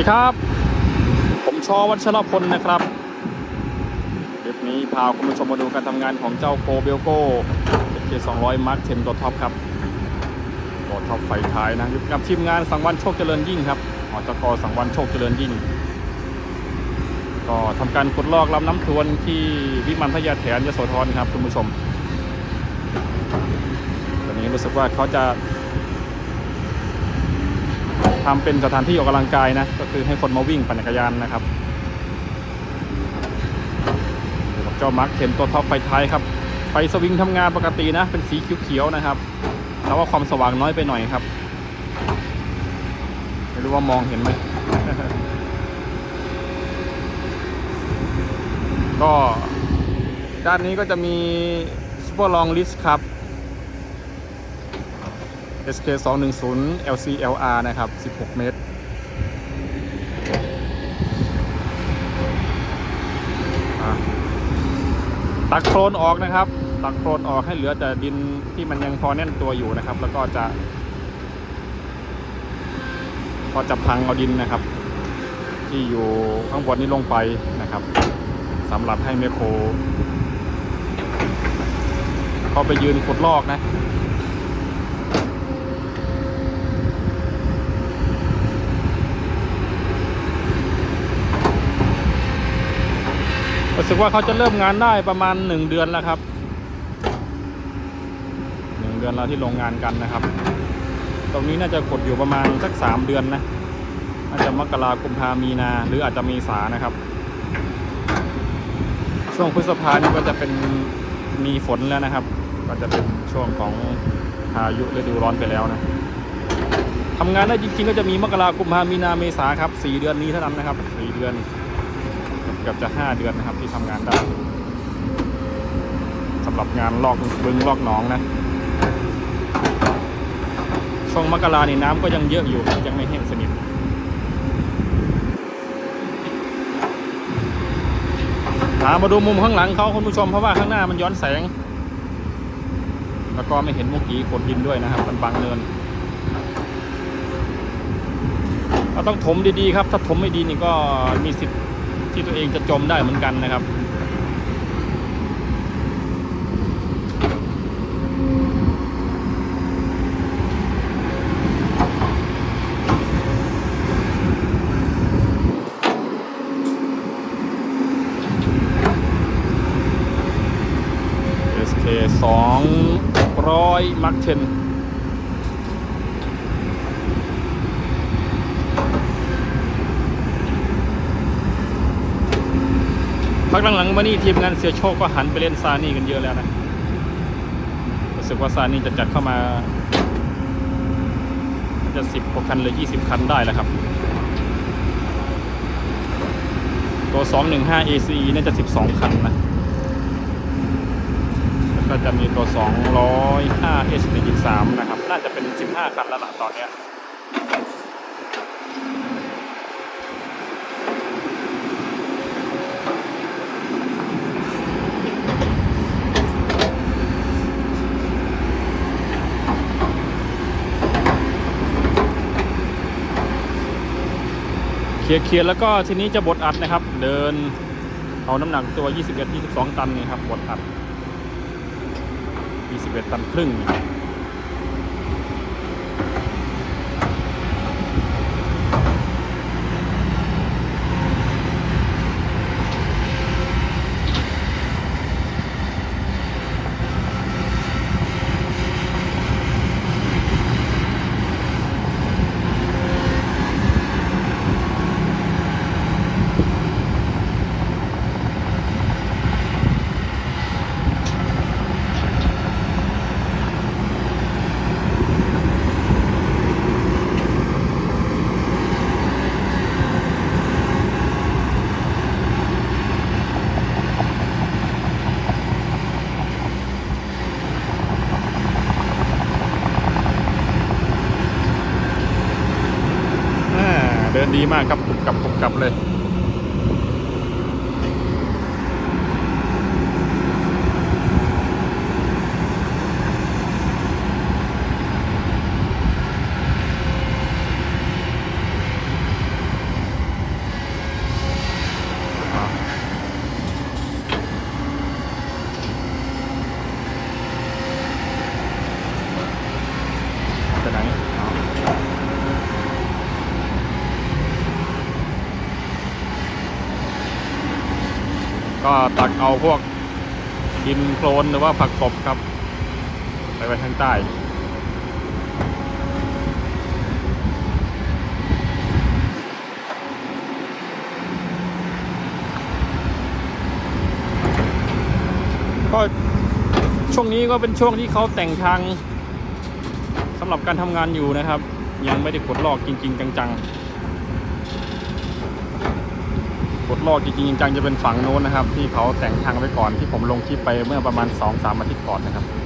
ดีครับ ผมชอวัชรพลนะครับคลิปนี้พาคุณผู้ชมมาดูการทำงานของเจ้าโกเบลโก้เค200 Mark 10ตัวท็อปครับตัวท็อปไฟท้ายนะอยู่กับทีมงานสังวันโชคเจริญยิ่งครับอจกสังวันโชคเจริญยิ่ง ก็ทำการขุดลอกลำน้ำทวนที่วิมานพญาแถนยโสธรครับคุณผู้ชมตอนนี้รู้สึกว่าเขาจะ ทำเป็นสถานที่ออกกำลังกายนะ ก็คือให้คนมาวิ่งปั่นจักรยานนะครับอยู่กับเจ้ามาร์คเทนตัวท็อปไฟท้ายครับ ไฟสวิงทำงานปกตินะ เป็นสีเขียวๆนะครับ แต่ว่าความสว่างน้อยไปหน่อยครับ ไม่รู้ว่ามองเห็นไหม ก็ด้านนี้ก็จะมีซูเปอร์ลองลิสครับ SK 210 LCLR นะครับ 16 เมตร ตักโคลนออกนะครับ ตักโคลนออกให้เหลือแต่ดินที่มันยังพอแน่นตัวอยู่นะครับ แล้วก็จะ พอจะพังเอาดินนะครับ ที่อยู่ข้างบนนี้ลงไปนะครับสำหรับให้เมโครเข้าไปยืนขุดลอกนะ สึกว่าเขาจะเริ่มงานได้ประมาณหนึ่งเดือนแล้วครับหนึ่งเดือนแล้วที่ลงงานกันนะครับ ตรงนี้น่าจะกดอยู่ประมาณสักสามเดือนนะน่าจะมกรากุมภามีนา หรืออาจจะมีสานะครับ ช่วงพฤษภานี่ก็จะเป็นมีฝนแล้วนะครับ ก็จะเป็นช่วงของพายุฤดูร้อนไปแล้วนะทำงานได้จริงๆก็จะมีมกรากุมภามีนาเมษาครับสี่เดือนนี้เท่านั้นนะครับสี่เดือน กือบจะห้าเดือนนะครับ ที่ทำงานได้สำหรับงานลอกบึงลอกหนองนะช่วงมกรานี่น้ำก็ยังเยอะอยู่ยังไม่แห้งสนิทหามาดูมุมข้างหลังเขาคุณผู้ชมเพราะว่าข้างหน้ามันย้อนแสง แล้วก็ไม่เห็นมุกี้ขดดินด้วยนะครับมันบังเนินเราต้องถมดีๆครับ ถ้าถมไม่ดีนี่ก็มีสิทธิ์ ที่ตัวเองจะจมได้เหมือนกันนะครับ SK 200 Mark 10 พักหลังๆมานี่ทีมงานเสียโชคก็หันไปเล่นซานี่กันเยอะแล้วนะรู้สึกว่าซานี่จะจัดเข้ามา จะสิบกว่าคันเลยยี่สิบคันได้แล้วครับ ตัว215 ACE น่าจะ12คันนะแล้วก็จะมีตัว205 S 1 3นะครับ น่าจะเป็น15คันแล้วล่ะตอนเนี้ย ลียร์เคลียร์แล้วก็ทีนี้จะบดอัดนะครับ เดินเอาน้ำหนักตัว 21 22 ตันนี่ครับบดอัด 21 ตันครึ่งนะครับ ดินดีมากครับกรุบกรับกรุบกรับเลย ก็ตักเอาพวกดินโคลนหรือว่าผักตบครับ ไปไว้ข้างใต้ก็ช่วงนี้ก็เป็นช่วงที่เขาแต่งทางสำหรับการทำงานอยู่นะครับ ยังไม่ได้กดลอกจริง ๆ จังๆ กดลอกจริงๆจังๆจะเป็นฝั่งโน้นนะครับ ที่เขาแต่งทางไว้ก่อนที่ผมลงคลิปไปเมื่อประมาณ2-3อาทิตย์ก่อนนะครับ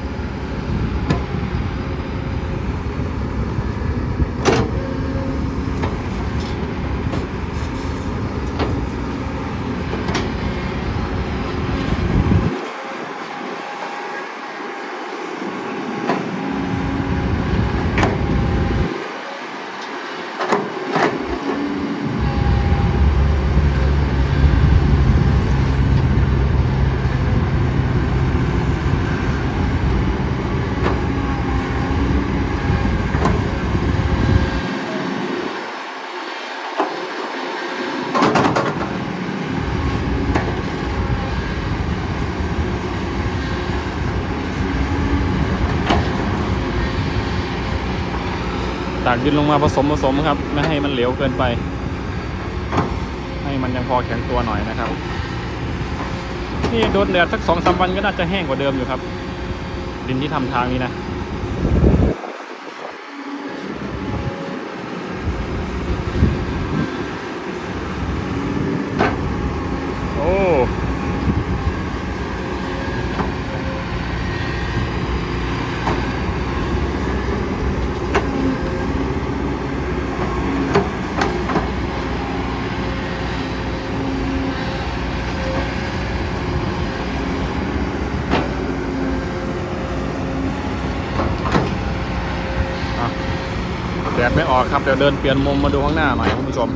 ากดินลงมาผสมผสมครับ ไม่ให้มันเหลวเกินไป ให้มันยังพอแข็งตัวหน่อยนะครับ นี่โดนแดดสักสองสามวันก็น่าจะแห้งกว่าเดิมอยู่ครับ ดินที่ทำทางนี้นะ ออกครับเดี๋ยวเดินเปลี่ยนมุมมาดูข้างหน้าหน่อยคุณผู้ชม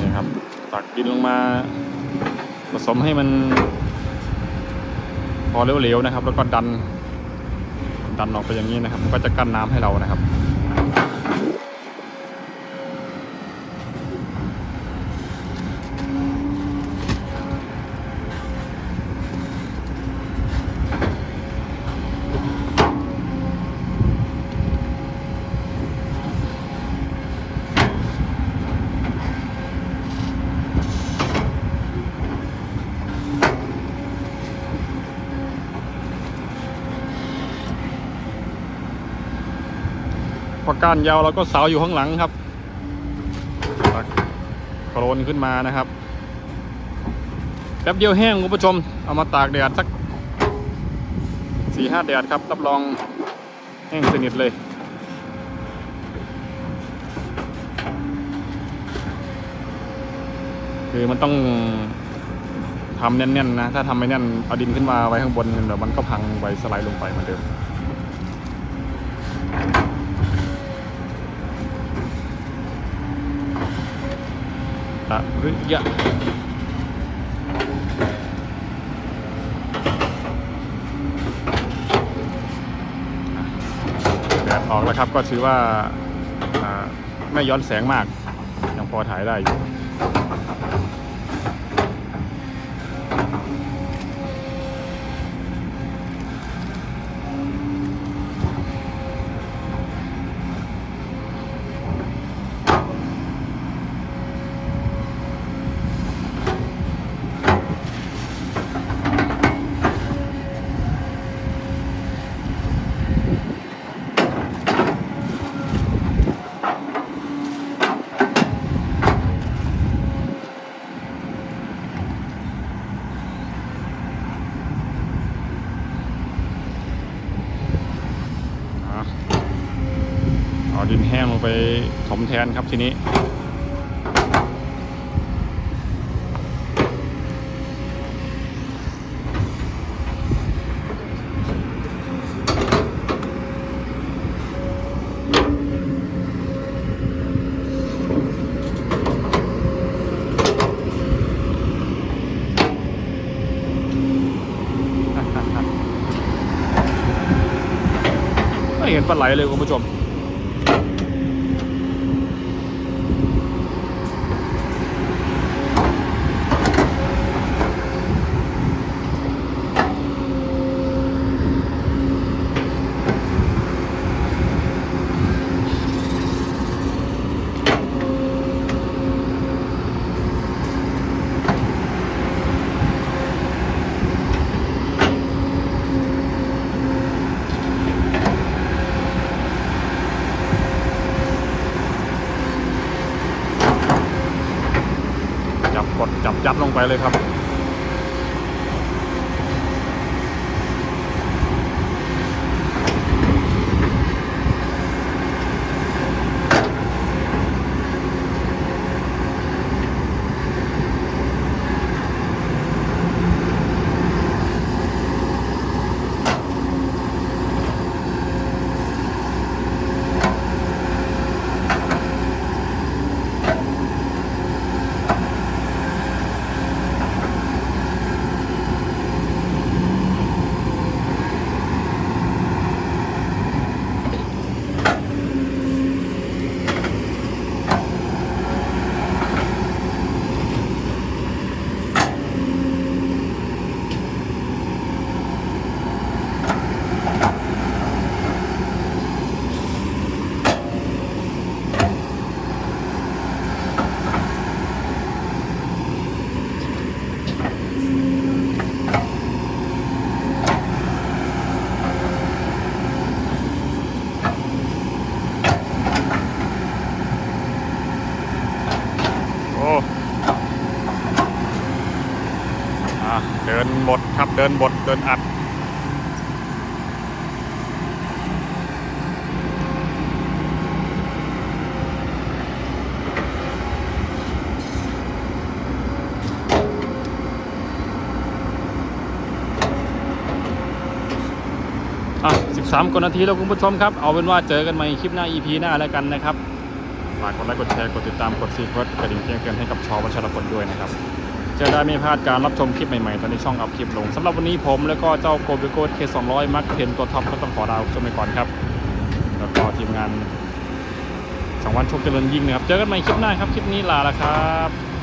นี่ครับ ตักดินลงมา ผ สมให้มัน พอเร็วๆนะครับ แล้วก็ดัน ดันออกไปอย่างนี้นะครับมันก็จะกั้นน้ำให้เรานะครับ พอก้านยาวเราก็เสาอยู่ข้างหลังครับตักโคลนขึ้นมานะครับ แป๊บเดียวแห้งคุณผู้ชม เอามาตากแดดสักสี่ห้าแดดครับ รับรองแห้งสนิทเลย คือมันต้องทำแน่นๆนะ ถ้าทำไม่แน่นเอาดินขึ้นมาไว้ข้างบนเดี๋ยวมันก็พังไปสไลด์ลงไปเหมือนเดิมะริยะแดดออกแล้วครับก็ถือว่าอ่าไม่ย้อนแสงมาก ยังพอถ่ายได้อยู่ มแทนครับทีนี้ ไม่เห็นปลาไหลเลยคุณผู้ชม จับ กดจับยัดลงไปเลยครับ โอ้อะ เดินบดครับเดินบดเดินอัด อะ 13กว่านาทีแล้วคุณผู้ชมครับ เอาเป็นว่าเจอกันใหม่คลิปหน้า EP หน้าแล้วกันนะครับ ฝากกดไลค์กดแชร์กดติดตามกดซีเพิร์ดกระดิ่งแจ้งเตือนให้กับชอวัชรพลด้วยนะครับ จะได้ไม่พลาดการรับชมคลิปใหม่ๆ ตอนนี้ช่องอัพคลิปลงสำหรับวันนี้ผมแล้วก็เจ้าโกเบโก้เคส200มักเทนตัวท็อปก็ต้องขอลาคุณผู้ชมไปก่อนครับ แล้วก็ทีมงานสองวันโชคเจริญยิ่งนะครับ เจอกันใหม่คลิปหน้าครับ คลิปนี้ลาแล้วครับ